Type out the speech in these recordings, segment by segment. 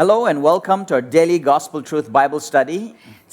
Hello and welcome to our daily Gospel Truth Bible study.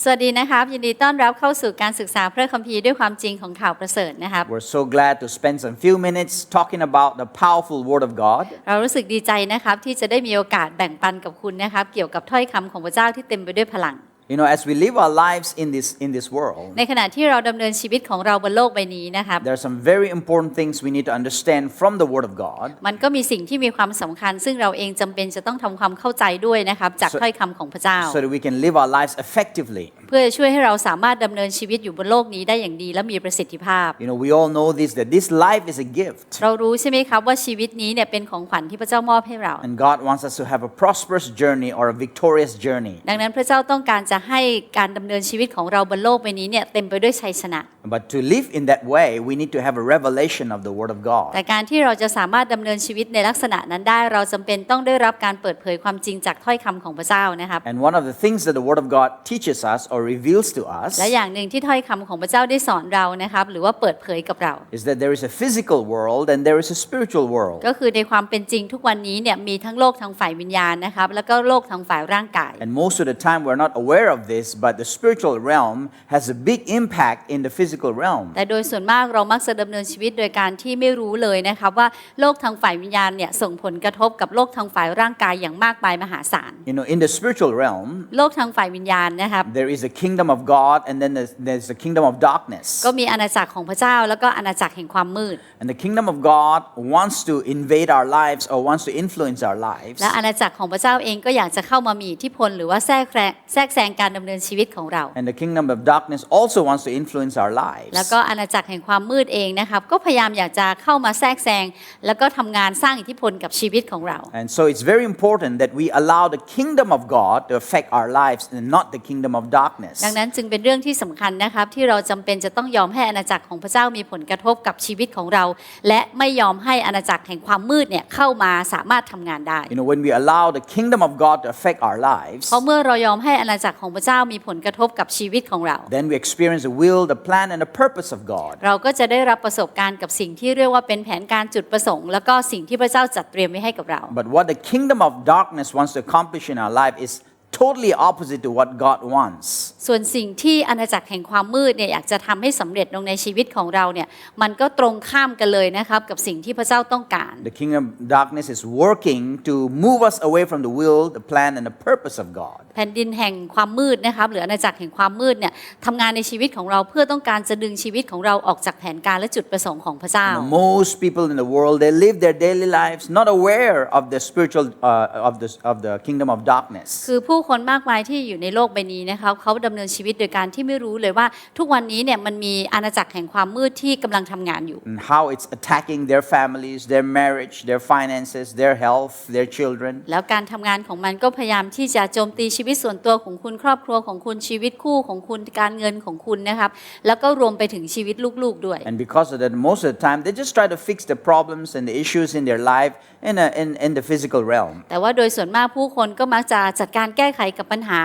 สวัสดีนะครับ ยินดีต้อนรับเข้าสู่การศึกษาพระคัมภีร์ด้วยความจริงของข่าวประเสริฐนะครับ We're so glad to spend some few minutes talking about the powerful Word of God. เรารู้สึกดีใจนะครับที่จะได้มีโอกาสแบ่งปันกับคุณนะครับเกี่ยวกับถ้อยคำของพระเจ้าที่เต็มไปด้วยพลัง You know, as we live our lives in this in this world, ในขณะที่เราดำเนินชีวิตของเราบนโลกใบนี้นะครับ there are some very important things we need to understand from the Word of God มันก็มีสิ่งที่มีความสำคัญ ซึ่งเราเองจำเป็นจะต้องทำความเข้าใจด้วยนะครับ จาก So- ถ้อยคำของพระเจ้า so that we can live our lives effectively. เพื่อช่วยให้เราสามารถดำเนินชีวิตอยู่บนโลกนี้ได้อย่างดี และมีประสิทธิภาพ You know, we all know this that this life is a gift. เรารู้ใช่ไหมครับว่าชีวิตนี้เนี่ยเป็นของขวัญที่พระเจ้ามอบให้เรา And God wants us to have a prosperous journey or a victorious journey. ดังนั้นพระเจ้าต้องการจะ ะให้การดำเนินชีวิตของเราบนโลกใบนี้เนี่ยเต็มไปด้วยชัยชนะ But to live in that way, we need to have a revelation of the Word of God. แต่การที่เราจะสามารถดำเนินชีวิตในลักษณะนั้นได้เราจำเป็นต้องได้รับการเปิดเผยความจริงจากถ้อยคำของพระเจ้านะครับ And one of the things that the Word of God teaches us or reveals to us และอย่างหนึ่งที่ถ้อยคำของพระเจ้าได้สอนเรานะครับหรือว่าเปิดเผยกับเรา is that there is a physical world and there is a spiritual world. ก็คือในความเป็นจริงทุกวันนี้เนี่ยมีทั้งโลกทางฝ่ายวิญญาณนะครับแล้วก็โลกทางฝ่ายร่างกาย And most of the time we're not aware of this, but the spiritual realm has a big impact in the physical realm. แต่โดยส่วนมากเรามักจะดำเนินชีวิตโดยการที่ไม่รู้เลยนะครับว่าโลกทางฝ่ายวิญญาณเนี่ยส่งผลกระทบกับโลกทางฝ่ายร่างกายอย่างมากมายมหาศาล You know, in the spiritual realm, โลกทางฝ่ายวิญญาณนะครับ there is a kingdom of God and then there's, there's the kingdom of darkness. ก็มีอาณาจักรของพระเจ้าแล้วก็อาณาจักรแห่งความมืด And the kingdom of God wants to invade our lives or wants to influence our lives. และอาณาจักรของพระเจ้าเองก็อยากจะเข้ามามีอิทธิพลหรือว่าแทรกแซงแทรกแซงการดำเนินชีวิตของเรา And the kingdom of darkness also wants to influence our lives. แล้วก็อาณาจักรแห่งความมืดเองนะครับก็พยายามอยากจะเข้ามาแทรกแซงแล้วก็ทำงานสร้างอิทธิพลกับชีวิตของเรา And so it's very important that we allow the kingdom of God to affect our lives and not the kingdom of darkness. ดังนั้นจึงเป็นเรื่องที่สำคัญนะครับที่เราจำเป็นจะต้องยอมให้อาณาจักรของพระเจ้ามีผลกระทบกับชีวิตของเรา และไม่ยอมให้อาณาจักรแห่งความมืดเนี่ยเข้ามาสามารถทำงานได้ You know, when we allow the kingdom of God to affect our lives, เพราะเมื่อเรายอมให้อาณาจักรของพระเจ้ามีผลกระทบกับชีวิตของเรา then we experience the will, the plan, and the purpose of God. เราก็จะได้รับประสบการณ์กับสิ่งที่เรียกว่าเป็นแผนการจุดประสงค์ แล้วก็สิ่งที่พระเจ้าจัดเตรียมไว้ให้กับเรา But what the kingdom of darkness wants to accomplish in our life is totally opposite to what God wants. ส่วนสิ่งที่อาณาจักรแห่งความมืดเนี่ยอยากจะทำให้สำเร็จลงในชีวิตของเราเนี่ยมันก็ตรงข้ามกันเลยนะครับกับสิ่งที่พระเจ้าต้องการ The kingdom of darkness is working to move us away from the will, the plan, and the purpose of God. แผ่นดินแห่งความมืดนะครับหรืออาณาจักรแห่งความมืดเนี่ยทำงานในชีวิตของเราเพื่อต้องการจะดึงชีวิตของเราออกจากแผนการและจุดประสงค์ของพระเจ้า You know, most people in the world they live their daily lives not aware of the spiritual uh, of the of the kingdom of darkness. คือผู้คนมากมายที่อยู่ในโลกใบนี้นะครับเขาดำเนินชีวิตโดยการที่ไม่รู้เลยว่าทุกวันนี้เนี่ยมันมีอาณาจักรแห่งความมืดที่กำลังทำงานอยู่ and how it's attacking their families, their marriage, their finances, their health, their children. แล้วการทำงานของมันก็พยายามที่จะโจมตีชีวิตส่วนตัวของคุณครอบครัวของคุณชีวิตคู่ของคุณการเงินของคุณนะครับแล้วก็รวมไปถึงชีวิตลูกๆด้วย And because of that, most of the time they just try to fix the problems and the issues in their life in, a, in, in the physical realm. แต่ว่าโดยส่วนมากผู้คนก็มักจะจัดการแก้ไขกับปัญหา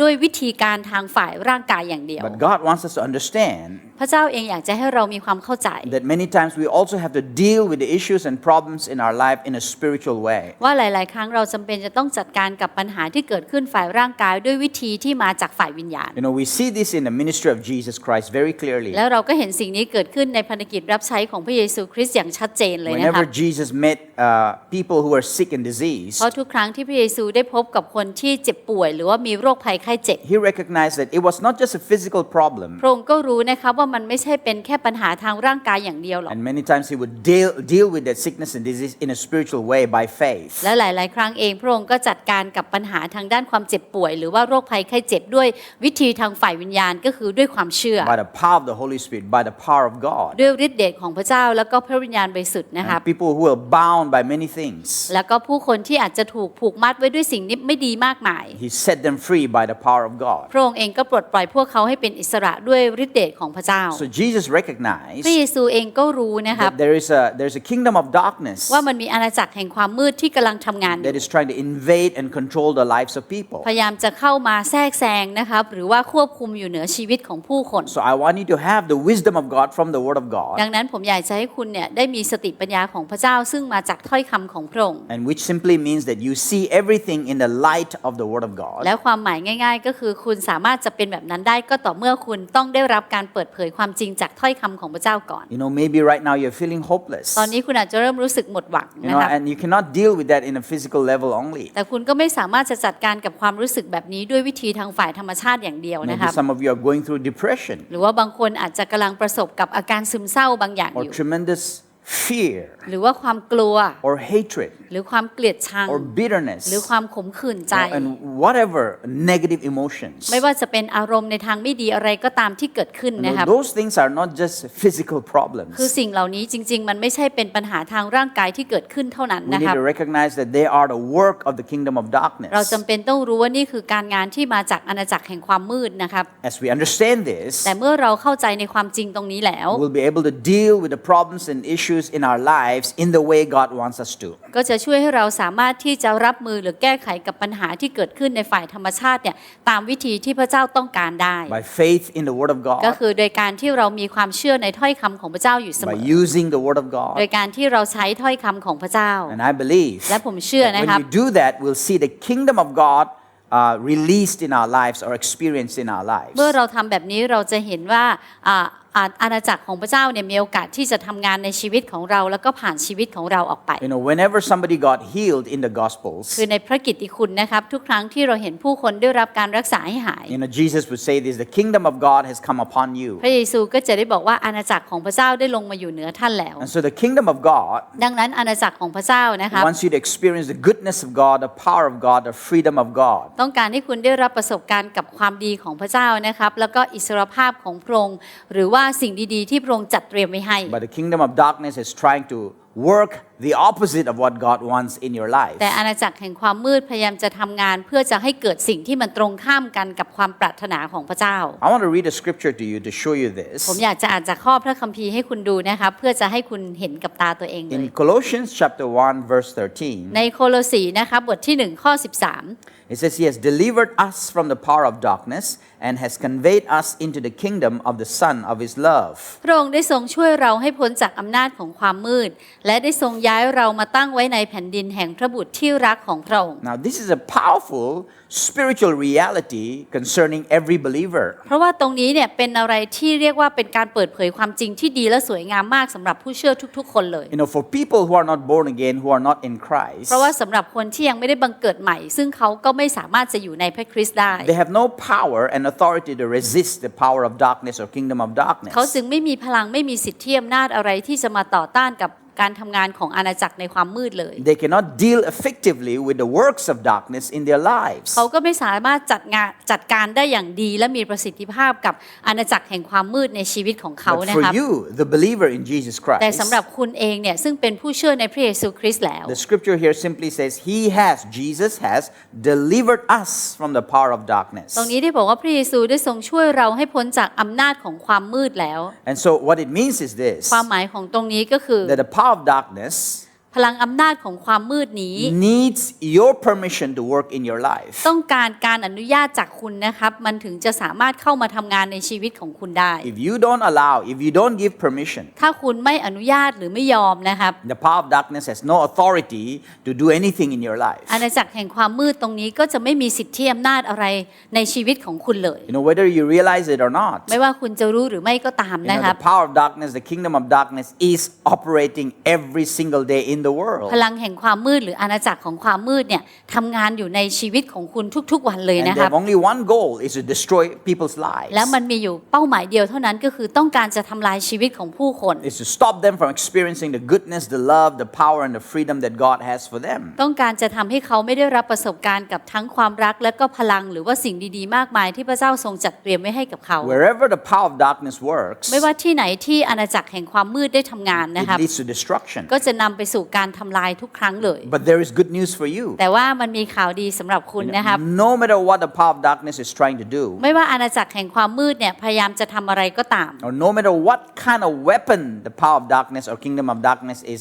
ด้วยวิธีการทางฝ่ายร่างกายอย่างเดียว But God wants us to understand ระเจ้าเองอยากจะให้เรามีความเข้าใจ that many times we also have to deal with the issues and problems in our life in a spiritual way. ว่าหลาย ๆ ครั้งเราจำเป็นจะต้องจัดการกับปัญหาที่เกิดขึ้นฝ่ายร่างกายด้วยวิธีที่มาจากฝ่ายวิญญาณ You know, we see this in the ministry of Jesus Christ very clearly. แล้วเราก็เห็นสิ่งนี้เกิดขึ้นในพันธกิจรับใช้ของพระเยซูคริสต์อย่างชัดเจนเลยนะคะ Whenever Jesus met uh, people who were sick and diseased, เพราะทุกครั้งที่พระเยซูได้พบกับคนที่เจ็บป่วย หรือว่ามีโรคภัยไข้เจ็บ he recognized that it was not just a physical problem. พระองค์ก็รู้นะคะว่ามันไม่ใช่เป็นแค่ปัญหาทางร่างกายอย่างเดียวหรอก And many times he would deal, deal with that sickness and disease in a spiritual way by faith. และหลาย ๆ ครั้งเองพระองค์ก็จัดการกับปัญหาทางด้านความเจ็บป่วย หรือว่าโรคภัยไข้เจ็บด้วยวิธีทางฝ่ายวิญญาณก็คือด้วยความเชื่อ By the power of the Holy Spirit, by the power of God. ด้วยฤทธิ์เดชของพระเจ้าแล้วก็พระวิญญาณบริสุทธิ์นะครับ And people who are bound by many things, แล้วก็ผู้คนที่อาจจะถูกผูกมัดไว้ด้วยสิ่งนี้ไม่ดีมากมาย he set them free by the power of God. พระองค์เองก็ปลดปล่อยพวกเขาให้เป็นอิสระด้วยฤทธิ์เดชของพระเจ้า So Jesus recognized พระเยซูเองก็รู้นะครับ that there is a there's a kingdom of darkness ว่ามันมีอาณาจักรแห่งความมืดที่กำลังทำงานอยู่ that is trying to invade and control the lives of people. พยายามจะเข้ามาแทรกแซงนะครับหรือว่าควบคุมอยู่เหนือชีวิตของผู้คน So I want you to have the wisdom of God from the Word of God ดังนั้นผมอยากจะให้คุณเนี่ยได้มีสติปัญญาของพระเจ้าซึ่งมาจากจากถ้อยคำของพระองค์ and which simply means that you see everything in the light of the Word of God. แล้วความหมายง่าย ๆ ก็คือคุณสามารถจะเป็นแบบนั้นได้ก็ต่อเมื่อคุณต้องได้รับการเปิดเผยความจริงจากถ้อยคำของพระเจ้าก่อน You know, maybe right now you're feeling hopeless. ตอนนี้คุณอาจจะเริ่มรู้สึกหมดหวัง You นะ know, ครับ and you cannot deal with that in a physical level only. แต่คุณก็ไม่สามารถจะจัดการกับความรู้สึกแบบนี้ด้วยวิธีทางฝ่ายธรรมชาติอย่างเดียวนะค Maybe รับ some of you are going through depression หรือว่าบางคนอาจจะกำลังประสบกับอาการซึมเศร้าบางอย่าง or อยู่ tremendous fear หรือว่าความกลัว or hatred หรือความเกลียดชัง or bitterness หรือความขมขื่นใจ you know, and whatever negative emotions. ไม่ว่าจะเป็นอารมณ์ในทางไม่ดีอะไรก็ตามที่เกิดขึ้น You นะ know, ครับ those things are not just physical problems. คือสิ่งเหล่านี้จริง ๆ มันไม่ใช่เป็นปัญหาทางร่างกายที่เกิดขึ้นเท่านั้น We นะ need ครับ to recognize that they are the work of the kingdom of เรา darkness. จำเป็นต้องรู้ว่านี่คือการงานที่มาจากอาณาจักรแห่งความมืดนะครับ As we understand this, แต่เมื่อเราเข้าใจในความจริงตรงนี้แล้ว we'll be able to deal with the problems and issues in our lives in the way God wants us to. ก็จะช่วยให้เราสามารถที่จะรับมือหรือแก้ไขกับปัญหาที่เกิดขึ้นในฝ่ายธรรมชาติเนี่ยตามวิธีที่พระเจ้าต้องการได้ By faith in the Word of ก็ God, คือโดยการที่เรามีความเชื่อในถ้อยคำของพระเจ้าอยู่เสม by อ using the Word of โด God. ยการที่เราใช้ถ้อยคำของพระเจ้า And I believe และผมเชื่อ that นะครับ when we do that, we'll see the kingdom of God uh, released in our lives or experienced in our lives. เมื่อเราทำแบบนี้เราจะเห็นว่า อ่าอ่าอาณาจักรของพระเจ้าเนี่ยมีโอกาสที่จะทำงานในชีวิตของเราแล้วก็ผ่านชีวิตของเราออกไป You know, whenever somebody got healed in the Gospels, คือในพระกิตติคุณนะครับทุกครั้งที่เราเห็นผู้คนได้รับการรักษาให้หาย you know, Jesus would say this the kingdom of God has come upon you. พระเยซูก็จะได้บอกว่าอาณาจักรของพระเจ้าได้ลงมาอยู่เหนือท่านแล้ว And so the kingdom of God ดังนั้นอาณาจักรของพระเจ้านะครับ wants you to experience the goodness of God, the power of God, the freedom of God. ต้องการให้คุณได้รับประสบการณ์กับความดีของพระเจ้านะครับแล้วก็อิสรภาพของพระองค์หรือว่าาสิ่งดีๆที่พระองค์จัดเตรียมไว้ให้ But the kingdom of darkness is trying to work the opposite of what God wants in your life. แต่อาณาจักรแห่งความมืดพยายามจะทำงาน เพื่อจะให้เกิดสิ่งที่มันตรงข้ามกันกับความปรารถนาของพระเจ้า I want to read a scripture to you to show you this. ผมอยากจะอ่านจากข้อพระคัมภีร์ให้คุณดูนะครับ เพื่อจะให้คุณเห็นกับตาตัวเองเลย In Colossians chapter 1 verse 13, ในโคโลสีนะครับบทที่ 1 ข้อ 13 it says he has delivered us from the power of darkness and has conveyed us into the kingdom of the son of his love. พระองค์ได้ทรงช่วยเราให้พ้นจากอำนาจของความมืด และได้ทรงย้ายเรามาตั้งไว้ในแผ่นดินแห่งพระบุตรที่รักของพระองค์ Now, this is a powerful spiritual reality concerning every believer. เพราะว่าตรงนี้เนี่ยเป็นอะไรที่เรียกว่าเป็นการเปิดเผยความจริงที่ดีและสวยงามมากสำหรับผู้เชื่อทุกๆ คนเลย You know, for people who are not born again, who are not in Christ, เพราะว่าสำหรับคนที่ยังไม่ได้บังเกิดใหม่ ซึ่งเขาก็ไม่สามารถจะอยู่ในพระคริสต์ได้ they have no power and authority to resist the power of darkness or kingdom of darkness. เขาจึงไม่มีพลังไม่มีสิทธิอำนาจอะไรที่จะมาต่อต้านกับ การทำงานของอาณาจักรในความมืดเลย They cannot deal effectively with the works of darkness in their lives. เขาก็ไม่สามารถจัดงานจัดการได้อย่างดีและมีประสิทธิภาพกับอาณาจักรแห่งความมืดในชีวิตของเขา But นะ for ครับ you, the believer in Jesus แต่ Christ, สำหรับคุณเองเนี่ยซึ่งเป็นผู้เชื่อในพระเยซูคริสต์แล้ว the scripture here simply says, He has, Jesus has, delivered us from the power of darkness. ตรงนี้ได้บอกว่าพระเยซูได้ทรงช่วยเราให้พ้นจากอำนาจของความมืดแล้ว And so, what it means is this ความหมายของตรงนี้ก็คือ that the power of darkness พลังอำนาจของความมืดนี้ needs your permission to work in your life. ต้องการการอนุญาตจากคุณนะครับ มันถึงจะสามารถเข้ามาทำงานในชีวิตของคุณได้ If you don't allow, if you don't give permission, ถ้าคุณไม่อนุญาตหรือไม่ยอมนะครับ the power of darkness has no authority to do anything in your life. อาณาจักรแห่งความมืดตรงนี้ก็จะไม่มีสิทธิอำนาจอะไรในชีวิตของคุณเลย You know, whether you realize it or not, ไม่ว่าคุณจะรู้หรือไม่ก็ตาม you นะ know, ครับ the power of darkness, the kingdom of darkness is operating every single day in the world. พลังแห่งความมืดหรืออาณาจักรของความมืดเนี่ยทำงานอยู่ในชีวิตของคุณทุกๆวันเลย And นะ they ครับ have only one goal is to destroy people's lives. แล้วมันมีอยู่เป้าหมายเดียวเท่านั้นก็คือต้องการจะทำลายชีวิตของผู้คน Is to stop them from experiencing the goodness, the love, the power, and the freedom that God has for them. ต้องการจะทำให้เขาไม่ได้รับประสบการณ์กับทั้งความรักและก็พลังหรือว่าสิ่งดีๆ มากมายที่พระเจ้าทรงจัดเตรียมไว้ให้กับเขา Wherever the power of darkness works, ไม่ว่าที่ไหนที่อาณาจักรแห่งความมืดได้ทำงานนะค it รับ leads to destruction. ก็จะนำไปสู่การทำลายทุกครั้งเลย But there is good news for you. แต่ว่ามันมีข่าวดีสำหรับคุณนะครับ No matter what the power of darkness is trying to do, ไม่ว่าอาณาจักรแห่งความมืดเนี่ยพยายามจะทำอะไรก็ตาม or no matter what kind of weapon the power of darkness or kingdom of darkness is,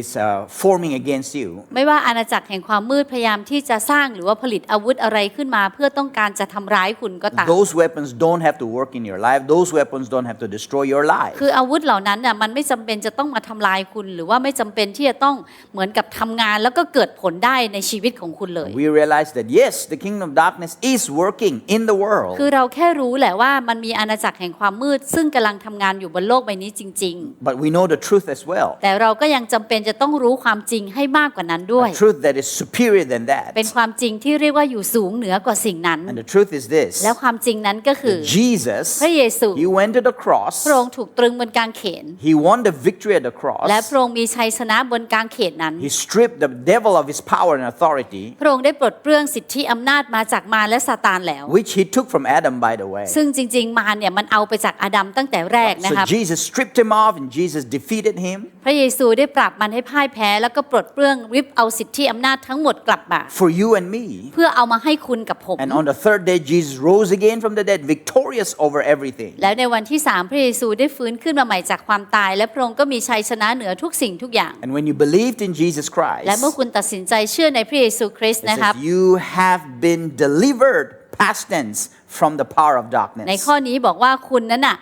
is uh, forming against you, ไม่ว่าอาณาจักรแห่งความมืดพยายามที่จะสร้างหรือว่าผลิตอาวุธอะไรขึ้นมา เพื่อต้องการจะทำร้ายคุณก็ตาม those weapons don't have to work in your life. Those weapons don't have to destroy your life. คืออาวุธเหล่านั้นน่ะมันไม่จำเป็นจะต้องมาทำลายคุณ หรือว่าไม่จำเป็นที่จะต้องต้องเหมือนกับทำงานแล้วก็เกิดผลได้ในชีวิตของคุณเลย We realize that yes, the kingdom of darkness is working in the world, คือเราแค่รู้แหละว่ามันมีอาณาจักรแห่งความมืด ซึ่งกำลังทำงานอยู่บนโลกใบนี้จริง but we know the truth as well. ๆแต่เราก็ยังจำเป็นจะต้องรู้ความจริงให้มากกว่านั้นด้วย A truth that is superior than that. เป็นความจริงที่เรียกว่าอยู่สูงเหนือกว่าสิ่งนั้น And the truth is this แล้วความจริงนั้นก็คือ Jesus, พระเยซู He went to the cross, พระองค์ถูกตรึงบนกางเขน He won the victory at the และ cross, พระองค์มีชัยชนะบนกางเขนนั้น He stripped the devil of his power and authority, พระองค์ได้ปลดเปลื้องสิทธิอำนาจมาจากมารและซาตานแล้ว which He took from Adam, by the way. ซึ่งจริงๆมารเนี่ยมันเอาไปจากอาดัมตั้งแต่แรกนะ So ครับ Jesus stripped him off and Jesus defeated him พระเยซูได้ปราบมันให้พ่ายแพ้แล้วก็ปลดเปลื้องริบเอาสิทธิอำนาจทั้งหมดกลับมา for you and me. เพื่อเอามาให้คุณกับผม And on the third day, Jesus rose again from the dead, victorious over everything. แล้วในวันที่สามพระเยซูได้ฟื้นขึ้นมาใหม่จากความตาย และพระองค์ก็มีชัยชนะเหนือทุกสิ่งทุกอย่าง And when you believed in Jesus Christ, และเมื่อคุณตัดสินใจเชื่อในพระเยซูคริสต์ it นะครับ says you have been delivered, past tense, from the power of ใน darkness. ข้อนี้บอกว่าคุณนั้นน่ะ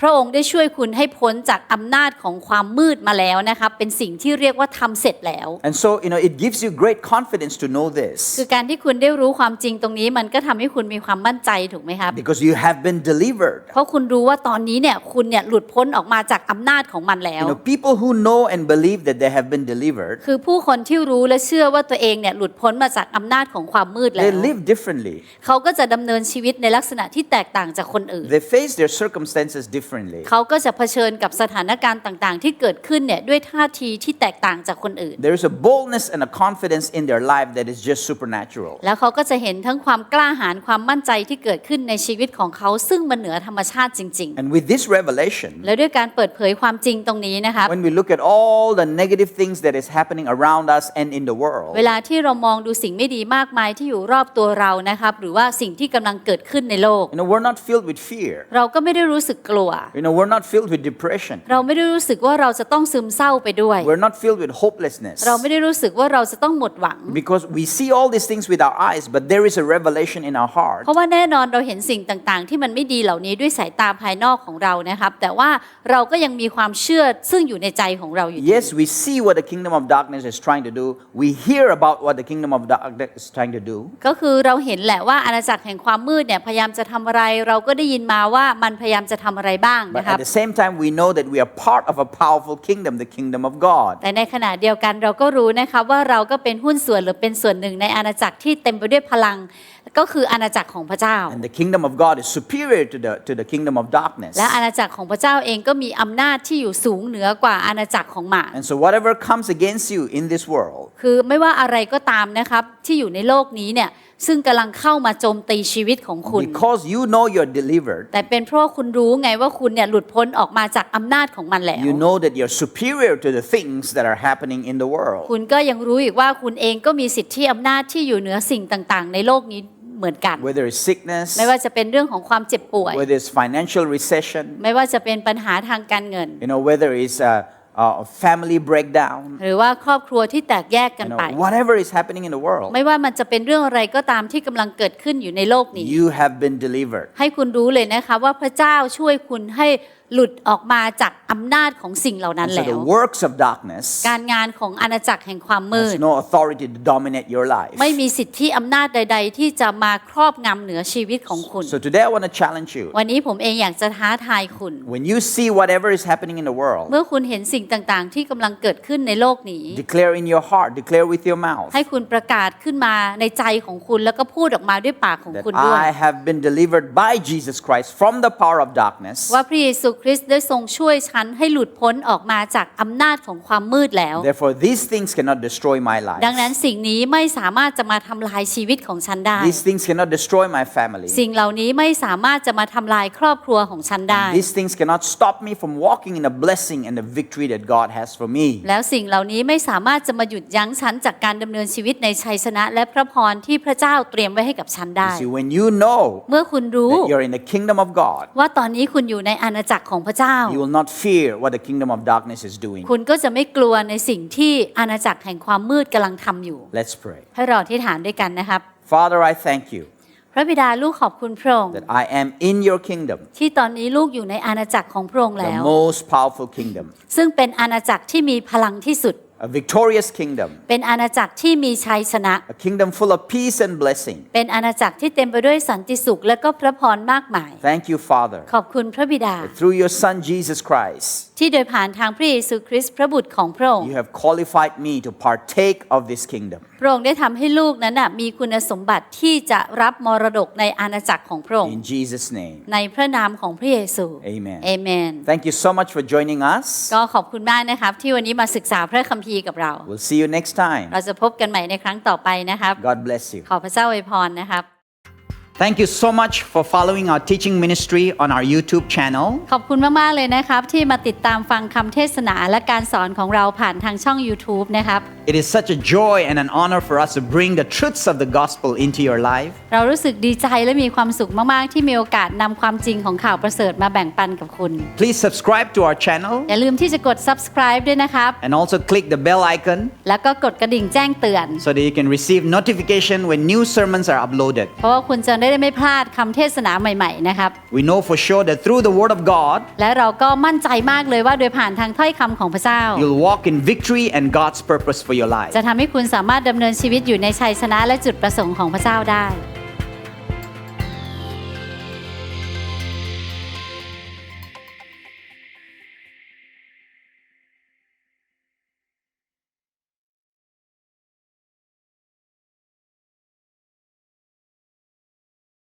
พระองค์ได้ช่วยคุณให้พ้นจากอำนาจของความมืดมาแล้วนะครับเป็นสิ่งที่เรียกว่าทำเสร็จแล้ว And so, you know, it gives you great confidence to know คื this อการที่คุณได้รู้ความจริงตรงนี้มันก็ทำให้คุณมีความมั่นใจถูกไหมครับ because you have been delivered. เพราะคุณรู้ว่าตอนนี้เนี่ยคุณเนี่ยหลุดพ้นออกมาจากอำนาจของมันแล้ว You know, people who know and believe that they have been delivered, คือผู้คนที่รู้และเชื่อว่าตัวเองเนี่ยหลุดพ้นมาจากอำนาจของความมืดแล้ they ว live differently. เขาก็จะดำเนินชีวิตในลักษณะที่แตกต่างจากคนอื่น They face their circumstances differently. เขาก็จะเผชิญกับสถานการณ์ต่างๆ ที่เกิดขึ้นเนี่ยด้วยท่าทีที่แตกต่างจากคนอื่น There is a boldness and a confidence in their life that is just supernatural. แล้วเขาก็จะเห็นทั้งความกล้าหาญความมั่นใจที่เกิดขึ้นในชีวิตของเขาซึ่งมันเหนือธรรมชาติจริง And with this revelation, ๆแล้วด้วยการเปิดเผยความจริงตรงนี้นะครับ when we look at all the negative things that is happening around us and in the world, เวลาที่เรามองดูสิ่งไม่ดีมากมายที่อยู่รอบตัวเรานะครับหรือว่าสิ่งที่กำลังเกิดขึ้นในโลก you know, we're not filled with fear. เราก็ไม่ได้รู้สึกกลัว You know, we're not filled with depression. เราไม่ได้รู้สึกว่าเราจะต้องซึมเศร้าไปด้วย We're not filled with hopelessness. เราไม่ได้รู้สึกว่าเราจะต้องหมดหวัง Because we see all these things with our eyes, but there is a revelation in our heart เพราะว่าแน่นอนเราเห็นสิ่งต่างๆ ที่มันไม่ดีเหล่านี้ด้วยสายตาภายนอกของเรานะครับ แต่ว่าเราก็ยังมีความเชื่อซึ่งอยู่ในใจของเราอยู่ Yes, we see what the kingdom of darkness is trying to do. We hear about what the kingdom of darkness is trying to do. ก็คือเราเห็นแหละว่าอาณาจักรแห่งความมืดเนี่ยพยายามจะทำอะไร เราก็ได้ยินมาว่ามันพยายามจะทำอะไรบ้าง But นะครับ at the same time, we know that we are part of a powerful kingdom, the kingdom of God. แต่ในขณะเดียวกันเราก็รู้นะครับว่าเราก็เป็นหุ้นส่วนหรือเป็นส่วนหนึ่งในอาณาจักรที่เต็มไปด้วยพลังก็คืออาณาจักรของพระเจ้า And the kingdom of God is superior to the, to the kingdom of darkness. และอาณาจักรของพระเจ้าเองก็มีอำนาจที่อยู่สูงเหนือกว่าอาณาจักรของหมา And so, whatever comes against you in this world, คือไม่ว่าอะไรก็ตามนะครับที่อยู่ในโลกนี้เนี่ย ซึ่งกำลังเข้ามาโจมตีชีวิตของคุณ because you know you're delivered, แต่เป็นเพราะว่าคุณรู้ไงว่าคุณเนี่ยหลุดพ้นออกมาจากอำนาจของมันแล้ว you know that you're superior to the things that are happening in the world. คุณก็ยังรู้อีกว่าคุณเองก็มีสิทธิอำนาจที่อยู่เหนือสิ่งต่างๆ ในโลกนี้เหมือนกัน Whether it's sickness, ไม่ว่าจะเป็นเรื่องของความเจ็บป่วย whether it's financial recession, ไม่ว่าจะเป็นปัญหาทางการเงิน you know, whether it's a, a family breakdown, หรือว่าครอบครัวที่แตกแยกกัน you ไป know, whatever is happening in the world, ไม่ว่ามันจะเป็นเรื่องอะไรก็ตามที่กำลังเกิดขึ้นอยู่ในโลกนี้ you have been delivered. ให้คุณรู้เลยนะคะว่าพระเจ้าช่วยคุณให้ หลุดออกมาจากอำนาจของสิ่งเหล่านั้น And so แล้ว the works of darkness การงานของอาณาจักรแห่งความมื has ด no authority to dominate your life. ไม่มีสิทธิอำนาจใด ๆ ที่จะมาครอบงำเหนือชีวิตของคุณ So today I want to challenge you. วันนี้ผมเองอยากจะท้าทายคุณ When you see whatever is happening in the world, เมื่อคุณเห็นสิ่งต่างๆ ที่กำลังเกิดขึ้นในโลกนี้ declare in your heart, declare with your mouth ให้คุณประกาศขึ้นมาในใจของคุณแล้วก็พูดออกมาด้วยปากของ that คุณด้วย I have been delivered by Jesus Christ from the power of darkness. ว่าพระเยซูคริสต์ได้ทรงช่วยฉันให้หลุดพ้นออกมาจากอำนาจของความมืดแล้ว Therefore, these things cannot destroy my life. ดังนั้นสิ่งนี้ไม่สามารถจะมาทำลายชีวิตของฉันได้ These things cannot destroy my family. สิ่งเหล่านี้ไม่สามารถจะมาทำลายครอบครัวของฉันได้ These things cannot stop me from walking in the blessing and the victory that God has for me. แล้วสิ่งเหล่านี้ไม่สามารถจะมาหยุดยั้งฉันจากการดำเนินชีวิตในชัยชนะและพระพรที่พระเจ้าเตรียมไว้ให้กับฉันได้ You see, when you know เมื่อคุณรู้ that you're in the kingdom of God, ว่าตอนนี้คุณอยู่ในอาณาจักรของพระเจ้า you will not fear what the kingdom of darkness is doing. คุณก็จะไม่กลัวในสิ่งที่อาณาจักรแห่งความมืดกำลังทำอยู่ Let's pray. ให้เราที่ฐานด้วยกันนะครับ Father, I thank you พระบิดาลูกขอบคุณพระองค์ that I am in your kingdom, ที่ตอนนี้ลูกอยู่ในอาณาจักรของพระองค์ the แล้ว most powerful kingdom, ซึ่งเป็นอาณาจักรที่มีพลังที่สุด a victorious kingdom, เป็นอาณาจักรที่มีชัยชนะ a kingdom full of peace and blessing. เป็นอาณาจักรที่เต็มไปด้วยสันติสุขและก็พระพรมากมาย Thank you, Father, ขอบคุณพระบิดา through your Son Jesus Christ. ที่โดยผ่านทางพระเยซูคริสต์พระบุตรของพระองค์ You have qualified me to partake of this kingdom. พระองค์ได้ทำให้ลูกนั้นนะมีคุณสมบัติที่จะรับมรดกในอาณาจักรของพระองค์ In Jesus' name. ในพระนามของพระเยซู Amen. เอเมน Thank you so much for joining us. ก็ขอบคุณมากนะครับที่วันนี้มาศึกษาพระคัมภีร์กับเรา We'll see you next time. เราจะพบกันใหม่ในครั้งต่อไปนะครับ God bless you. ขอพระเจ้าอวยพรนะครับ Thank you so much for following our teaching ministry on our YouTube channel. ขอบคุณมาก ๆ เลยนะครับ ที่มาติดตามฟังคำเทศนาและการสอนของเราผ่านทางช่อง YouTube นะครับ It is such a joy and an honor for us to bring the truths of the gospel into your life. เรารู้สึกดีใจและมีความสุขมาก ๆ ที่มีโอกาสนำความจริงของข่าวประเสริฐมาแบ่งปันกับคุณ Please subscribe to our channel อย่าลืมที่จะกด subscribe ด้วยนะครับ and also click the bell icon แล้วก็กดกระดิ่งแจ้งเตือน so that you can receive notification when new sermons are uploaded. เพราะว่าคุณจะได้ไม่พลาดคำเทศนาใหม่ ๆ นะครับ We know for sure that through the word of God, และเราก็มั่นใจมากเลยว่าโดยผ่านทางถ้อยคำของพระเจ้า you'll walk in victory and God's purpose for your life. จะทำให้คุณสามารถดำเนินชีวิตอยู่ในชัยชนะและจุดประสงค์ของพระเจ้าได้